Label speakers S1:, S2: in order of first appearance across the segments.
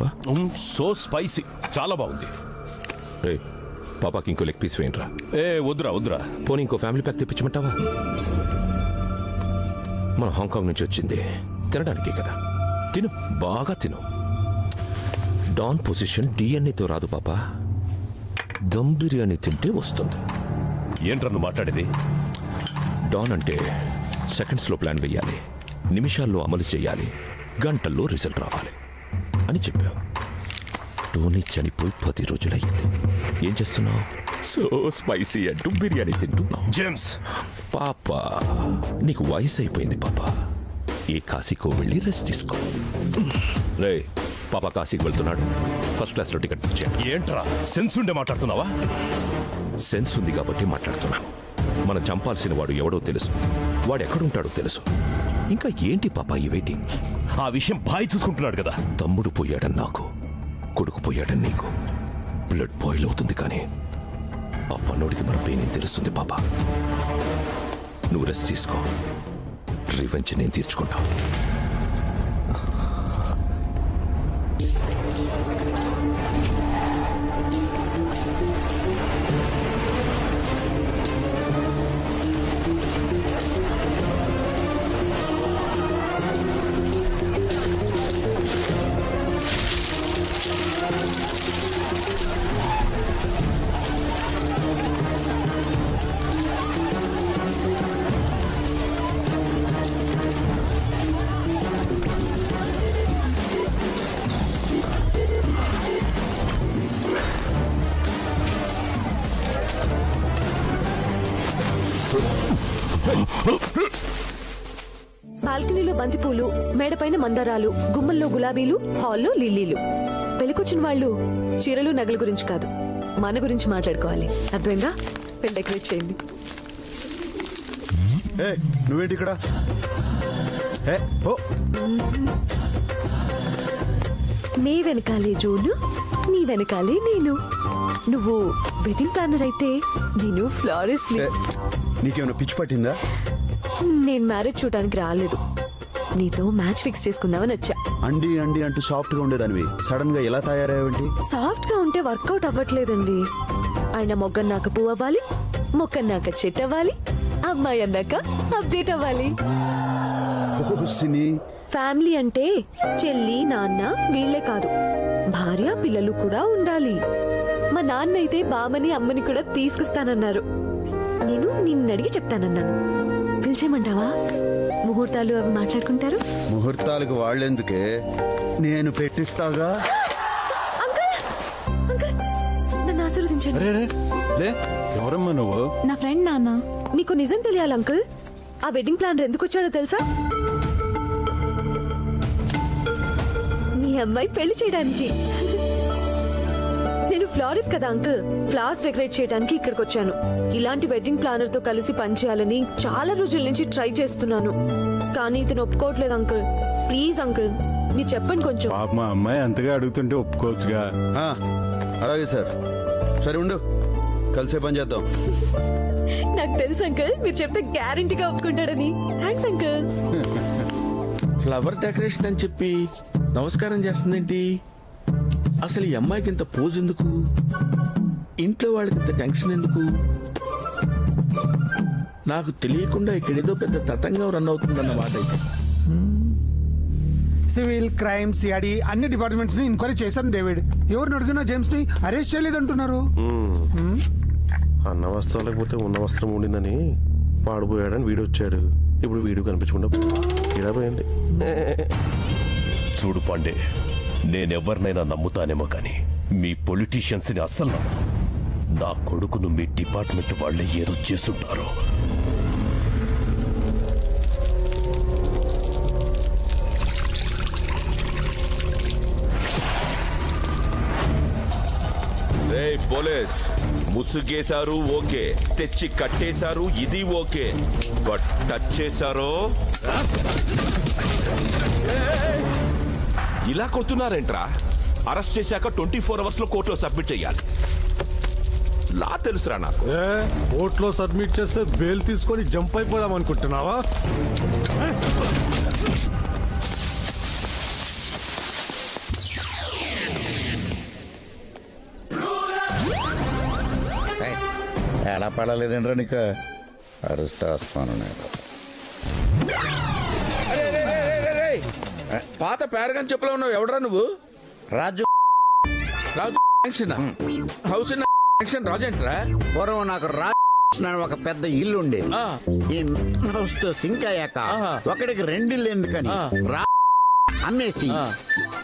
S1: పాపా
S2: so spicy. చాలా బాగుంది.
S1: రే పాపాకి ఇంకో లెగ్ పీస్ వేయండిరా.
S2: ఏ వద్దురా వద్దురా.
S1: పోనీ ఇంకో ఫ్యామిలీ ప్యాక్ తెప్పించమంటావా? మన హాంకాంగ్ నుంచి వచ్చింది. తినడానికే కదా. తిను బాగా తిను. డాన్ పొజిషన్ డిఎన్ఏతో రాదు పాపా. దమ్ బిర్యానీ తింటే వస్తుంది.
S2: ఏంట్రా నువ్వు మాట్లాడేది?
S1: డాన్ అంటే సెకండ్స్లో ప్లాన్ వేయాలి. నిమిషాల్లో అమలు చేయాలి. గంటల్లో రిజల్ట్ రావాలి. అని చెప్పావు. టోనీ చనిపోయి పది రోజులయ్యింది. ఏం చేస్తున్నావు? సో స్పైసీ అంటూ బిర్యానీ తింటున్నావు.
S2: జేమ్స్!
S1: పాప నీకు వయసు అయిపోయింది పాప. ఏ కాశీకో వెళ్ళి రెస్ట్ తీసుకో. రే పాప కాశీకి వెళ్తున్నాడు. ఫస్ట్ క్లాస్లో టికెట్ బుక్ చేయండి.
S2: ఏంట్రా? సెన్స్ ఉండే మాట్లాడుతున్నావా?
S1: సెన్స్ ఉంది కాబట్టి మాట్లాడుతున్నాను. మనం చంపాల్సిన వాడు ఎవడో తెలుసు. వాడు ఎక్కడుంటాడో తెలుసు. ఇంకా ఏంటి పాప ఈ వెయిటింగ్
S2: ఆ విషయం బాయ్ చూసుకుంటున్నాడు కదా.
S1: తమ్ముడు పోయాడని నాకు కొడుకు పోయాడని నీకు. బ్లడ్ బాయిల్ అవుతుంది కానీ ఆ పన్నోడికి మన పెయిన్ ఏం తెలుస్తుంది పాప? నువ్వు రెస్ట్ తీసుకో. రివెంజ్ నేను తీర్చుకుంటా.
S3: బంతిపూలు మేడపైన మందారాలు గుమ్మల్లో గులాబీలు హాల్లో లిల్లీలు. పెళ్ళికొచ్చిన వాళ్ళు చీరలు నగల గురించి కాదు మన గురించి మాట్లాడుకోవాలి. అర్థమైందా? పెళ్ళి డెకరేట్ చేయండి.
S4: నువ్వేంటి ఇక్కడ?
S3: నీ వెనకాలే జోను నీ వెనకాలే నేను. నువ్వు వెడ్డింగ్ ప్లానర్ అయితే నేను ఫ్లారెస్ట్
S4: నీకేమైనా పిచ్చి పట్టిందా?
S3: నేను మ్యారేజ్ చూడడానికి రాలేదు. నీతో మ్యాచ్ ఫిక్స్ చేసుకుందామని వచ్చా.
S4: అండి అండి అంటూ సాఫ్ట్గా ఉండేదానివి. సడన్గా ఎలా తయారయ్యేంటి
S3: సాఫ్ట్గా ఉంటే వర్కౌట్ అవ్వట్లేదండి. ఆయన మొగ్గన్నాక పువ్వు అవ్వాలి మొక్కన్నాక చెట్టు అవ్వాలి అమ్మాయి అన్నాక అప్డేట్ అవ్వాలి. ఫ్యామిలీ అంటే చెల్లి నాన్న వీళ్ళే కాదు. భార్య పిల్లలు కూడా ఉండాలి. మా నాన్న అయితే బామని అమ్మని కూడా తీసుకొస్తానన్నారు. నేను నిన్ను అడిగి చెప్తానన్నాను. పిలిచేయమంటావా? ముహూర్తాలు అవి మాట్లాడుకుంటారు?
S4: ముహూర్తాలకు వాళ్ళెందుకే? నేను పెట్టిస్తాగా?
S3: అంకుల్! అంకుల్! నన్ను ఆశీర్వదించండి.
S5: రే రే లే ఎవరమ్మా నువ్వు?
S6: నా ఫ్రెండ్ నాన్న.
S3: మీకు నిజం తెలియాలి అంకుల్? ఆ వెడ్డింగ్ ప్లాన్ ఎందుకు వచ్చాడో తెలుసా? మీ అమ్మాయి పెళ్ళి చేయడానికి. ఫ్లారిస్ కదా అంకుల్? ఫ్లవర్స్ డెకరేట్ చేయడానికి ఇక్కడికి వచ్చాను ఇలాంటి వెడ్డింగ్ ప్లానర్తో కలిసి పనిచేయాలని చాలా రోజుల నుంచి ట్రై చేస్తున్నాను. కానీ ఇతను ఒప్పుకోవట్లేదు అంకుల్. ప్లీజ్ అంకుల్ మీరు చెప్పండి కొంచెం.
S5: పాప మా అమ్మాయి అంతగా అడుగుతుంటే ఒప్పుకోవచ్చుగా.
S4: ఆ, అలాగే సార్. సరే ఉండు. కలిసే పని చేద్దాం.
S3: నాకు తెలుసు అంకుల్. మీరు చెప్తే గ్యారంటీగా ఒప్పుకుంటాడని. Thanks uncle.
S7: ఫ్లవర్ డెకరేషన్ అని చెప్పి నమస్కారం చేస్తుందేంటి? అసలు ఈ అమ్మాయికి ఇంత పోజ్ ఎందుకు? ఇంట్లో వాళ్ళకి ఇంత టెన్షన్ ఎందుకు? నాకు తెలియకుండా ఇక్కడేదో పెద్ద తతంగం రన్ అవుతుందన్న మాట అయితే.
S8: సివిల్ క్రైమ్ సిఐడి అన్ని డిపార్ట్మెంట్స్ని ఎంక్వైరీ చేశాను డేవిడ్ ఎవరిని అడిగినా జేమ్స్ని అరెస్ట్ చేయలేదంటున్నారు.
S9: అన్న వస్త్రం లేకపోతే ఉన్న వస్త్రం ఉండిందని పాడిపోయాడని వీడు వచ్చాడు. ఇప్పుడు వీడు కనిపించకుండా ఇలా పోయింది.
S2: చూడు పాండే నేనెవరినైనా నమ్ముతానేమో కానీ మీ పొలిటీషియన్స్ని అస్సలు. నా కొడుకును మీ డిపార్ట్మెంట్ వాళ్ళే ఏదో చేస్తుంటారు
S1: పోలీస్ ముసుగేశారు ఓకే తెచ్చి కట్టేశారు ఇది ఓకే బట్ టచ్ చేశారో ఏయ్! ఇలా కొడుతున్నారేంట్రా? అరెస్ట్ చేశాక ట్వంటీ ఫోర్ అవర్స్లో కోర్టులో సబ్మిట్ చేయాలి. లా తెలుసురా నాకు.
S5: కోర్టులో సబ్మిట్ చేస్తే బెయిల్ తీసుకొని జంప్ అయిపోదాం అనుకుంటున్నావా?
S6: ఎలా పడలేదండ్రా నీకు? అరెస్ట్ వస్తాను నేను
S7: పాత పేరగాని చెప్పులో ఉన్నావు. ఎవడరా నువ్వు?
S6: రాజు
S7: రాజు హౌస్ జంక్షన్ రాజేంట్రా
S6: పూర్వం నాకు రాజు ఒక పెద్ద ఇల్లు ఉండేది. ఈ హౌస్తో సింక్ అయ్యాక
S7: ఆహా.
S6: ఒకటికి రెండిల్లు ఎందుకని. రా అమ్మేసి.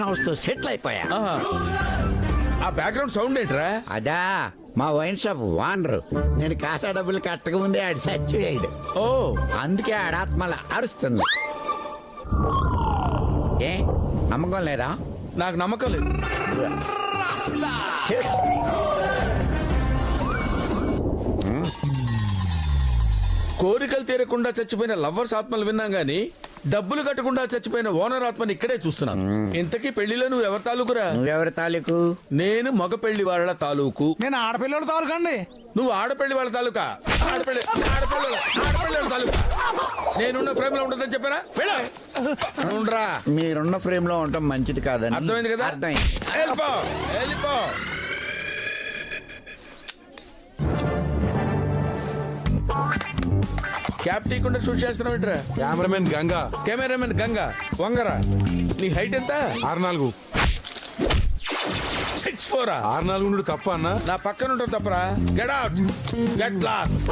S6: హౌస్తో సెటిల్ అయిపోయా.
S7: ఆ బ్యాక్గ్రౌండ్ సౌండ్ ఏంట్రా?
S6: అదా మా వైన్ షాప్ వానరు నేను కాటా డబ్బులు కట్టక ముందే ఆడు చచ్చిపోయాడు.
S7: ఓ.
S6: అందుకే ఆడాత్మల అరుస్తుంది. ఏ? నమ్మకం లేదా?
S7: నాకు నమ్మకం లేదు. కోరికలు తీరకుండా చచ్చిపోయిన లవ్వర్స్ ఆత్మలు విన్నాం గానీ డబ్బులు కట్టకుండా చచ్చిపోయిన ఓనర్ ఆత్మని ఇక్కడే చూస్తున్నాను. ఇంతకీ పెళ్ళిలో నువ్వు ఎవరి తాలూకురా?
S6: నువ్వెవరి తాలూకు?
S7: నేను మగ పెళ్ళి వాళ్ళ తాలూకు.
S8: నేను ఆడపిల్లల తాలూకండి.
S7: నువ్వు ఆడపెళ్ళి వాళ్ళ తాలూకా? ఆడపెళ్ళి ఆడపిల్లల ఆడపిల్లల తాలూకా? నేనున్న ఫ్రేమ్లో ఉంటుందని చెప్పారా? ఉండరా.
S6: మీరున్న ఫ్రేమ్లో ఉండటం మంచిది కాదని
S7: అర్థమైంది కదా?
S6: అర్థమైంది.
S7: వెళ్ళిపో. వెళ్ళిపో. క్యాప్ తీయకుండా షూట్ చేస్తున్నావు ఏంట్రా?
S5: కెమెరామెన్ గంగా.
S7: కెమెరామెన్ గంగా. వంగరా. నీ హైట్ ఎంత?
S5: ఆరు నాలుగు
S7: సిక్స్ ఫోరా
S5: ఆరు నాలుగు నుండి తప్ప అన్న.
S7: నా పక్కన ఉంటావు తప్పరా? గెట్ అవుట్ గెట్ లాస్ట్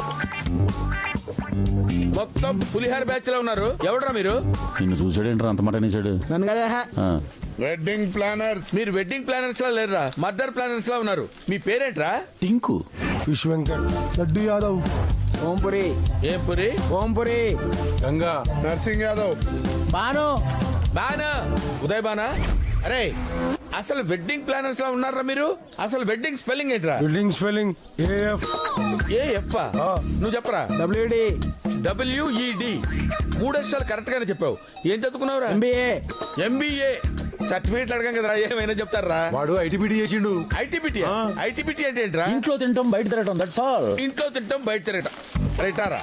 S7: మొత్తం పులిహార బ్యాచ్లో ఉన్నారు. ఎవడరా మీరు?
S10: నిన్ను చూసాడేంట్రా? అంత మాట అనేసాడు
S8: నన్ను కదా.
S6: వెడ్డింగ్ ప్లానర్స్
S7: మీరు వెడ్డింగ్ ప్లానర్స్ లా లేరురా. మర్డర్ ప్లానర్స్ లా ఉన్నారు. మీ పేరేంట్రా?
S10: టింకు.
S5: విశ్వ వెంకట్ లడ్డు యాదవ్.
S8: ఓంపురి.
S7: ఏం పురి
S8: ఓంపురి.
S5: గంగా.
S6: నర్సింగ్ యాదవ్
S8: బాను.
S7: బానా? ఉదయ్ బానా? అరే అసలు వెడ్డింగ్ ప్లానర్స్ లా ఉన్నారా మీరు? అసలు వెడ్డింగ్ స్పెల్లింగ్ ఏంట్రా?
S5: Building spelling AF
S7: A F నువ్వు చెప్పరా?
S8: డబ్ల్యూడి
S7: డబ్ల్యూఈడి మూడు అక్షరాలు కరెక్ట్ గానే చెప్పావు. ఏం చదువుకున్నావురా?
S8: ఎంబీఏ
S7: ఎంబీఏ సర్టిఫికేట్ అడగం కదరా ఏమైనా చెప్తారా?
S5: వాడు ఐటీబీడీ చేసిండు.
S7: ఐటీబీటీ ఐటీబీటీ అంటే ఏంట్రా?
S10: ఇంట్లో తింటాం బయట తిరగటం దట్స్ ఆల్
S7: ఇంట్లో తింటాం బయట తిరగటం రైటారా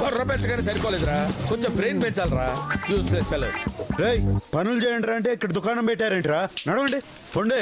S7: బుర్ర పెంచగానే సరిపోలేదురా. కొంచెం బ్రెయిన్ పెంచాలరా యూస్లెస్ ఫెలోస్
S4: రేయ్ పనులు చేయండి అంటే ఇక్కడ దుకాణం పెట్టారేంట్రా? నడవండి పొండే.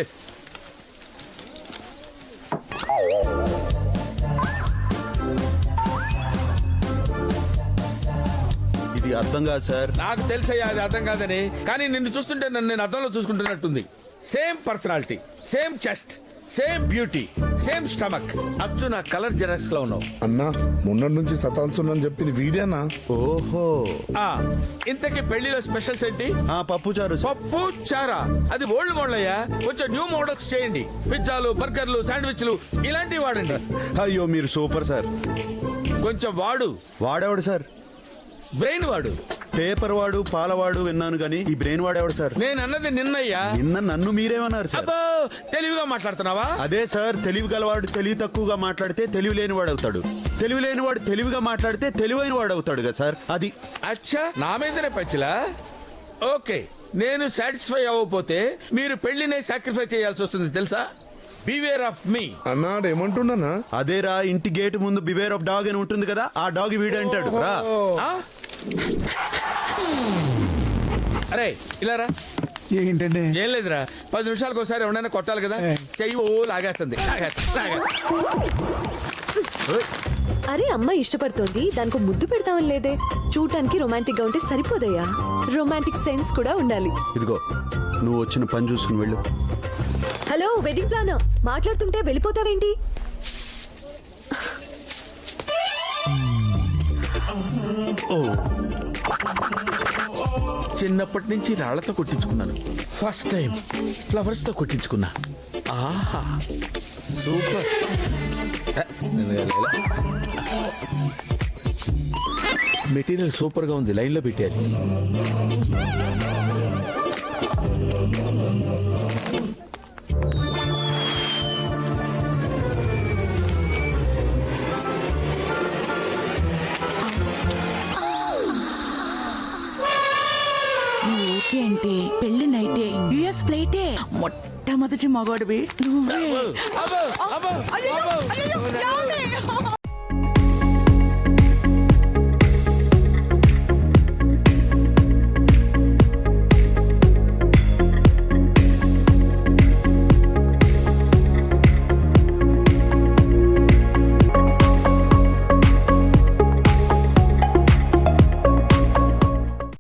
S4: అర్థం కాదు సార్.
S7: నాకు తెలుసయ్యా అది అర్థం కాదని కానీ నిన్ను చూస్తుంటే నన్ను నేను అర్థంలో చూసుకుంటున్నట్టుంది. Same personality same chest same beauty same stomach అచ్చు నా కలర్ జెరాక్స్లో ఉన్నావు.
S11: అన్నా మొన్న నుంచి సతాంసునని చెప్పింది వీడేనా?
S4: ఓహో.
S7: ఆ, ఇంతకీ పెళ్ళిలో స్పెషల్స్ ఏంటి?
S4: ఆ పప్పు చారు సార్.
S7: పప్పు చారా? అది ఓల్డ్ మోడల్ అయ్యా కొంచెం న్యూ మోడల్స్ చేయండి. పిజ్జాలు బర్గర్లు శాండ్విచ్లు ఇలాంటివి వాడండి.
S4: అయ్యో మీరు సూపర్ సార్.
S7: కొంచెం వాడు.
S4: వాడేవాడు సార్.
S7: బ్రెయిన్ వాడు
S4: పేపర్ వాడు పాలవాడు విన్నాను కానీ ఈ బ్రెయిన్ వాడేవాడు సార్?
S7: నేను అన్నది నిన్నయ్యా.
S4: నిన్న నన్ను మీరేమన్నారు సార్?
S7: అబ్బో తెలివిగా మాట్లాడుతున్నావా?
S4: అదే సార్ తెలివి గలవాడు తెలివి తక్కువగా మాట్లాడితే తెలివి లేని వాడు అవుతాడు తెలివి లేని వాడు తెలివిగా మాట్లాడితే తెలివైన వాడు అవుతాడు కదా సార్ అది.
S7: అచ్చా నా మీదనే పచ్చిలా ఓకే నేను సాటిస్ఫై అవ్వకపోతే మీరు పెళ్ళినే సాక్రిఫై చేయాల్సి వస్తుంది తెలుసా? బివేర్ ఆఫ్ మీ
S11: అన్నాడు ఏమంటున్నానా
S4: అదేరా ఇంటి గేట్ ముందు బివేర్ ఆఫ్ డాగ్ అని ఉంటుంది కదా ఆ డాగ్ వీడు అంటాడు. రా.
S7: అరే ఇలా రా.
S8: ఏంటండి?
S7: ఏం లేదురా పది నిమిషాలకు ఒకసారి ఎవరైనా కొట్టాలి కదా చెయ్యి ఓ లాగేస్తుంది. లాగేస్తుంది, లాగేస్తుంది.
S3: అరే అమ్మ ఇష్టపడుతోంది దానికి ముద్దు పెడతామని లేదే. చూడటానికి రొమాంటిక్గా ఉంటే సరిపోదయ్యా. రొమాంటిక్ సెన్స్ కూడా ఉండాలి.
S4: ఇదిగో నువ్వు వచ్చిన పని చూసుకుని వెళ్ళు.
S3: హలో వెడ్డింగ్ ప్లానర్ మాట్లాడుతుంటే వెళ్ళిపోతావేంటి?
S7: చిన్నప్పటి నుంచి రాళ్ళతో కొట్టించుకున్నాను. First time ఫ్లవర్స్తో కొట్టించుకున్నా. ఆహా సూపర్. మెటీరియల్ సూపర్గా ఉంది
S12: లైన్లో మొట్టమొదటి మగవాడివి నువ్వే అయ్యయ్యో. అయ్యయ్యో, ఏమండి?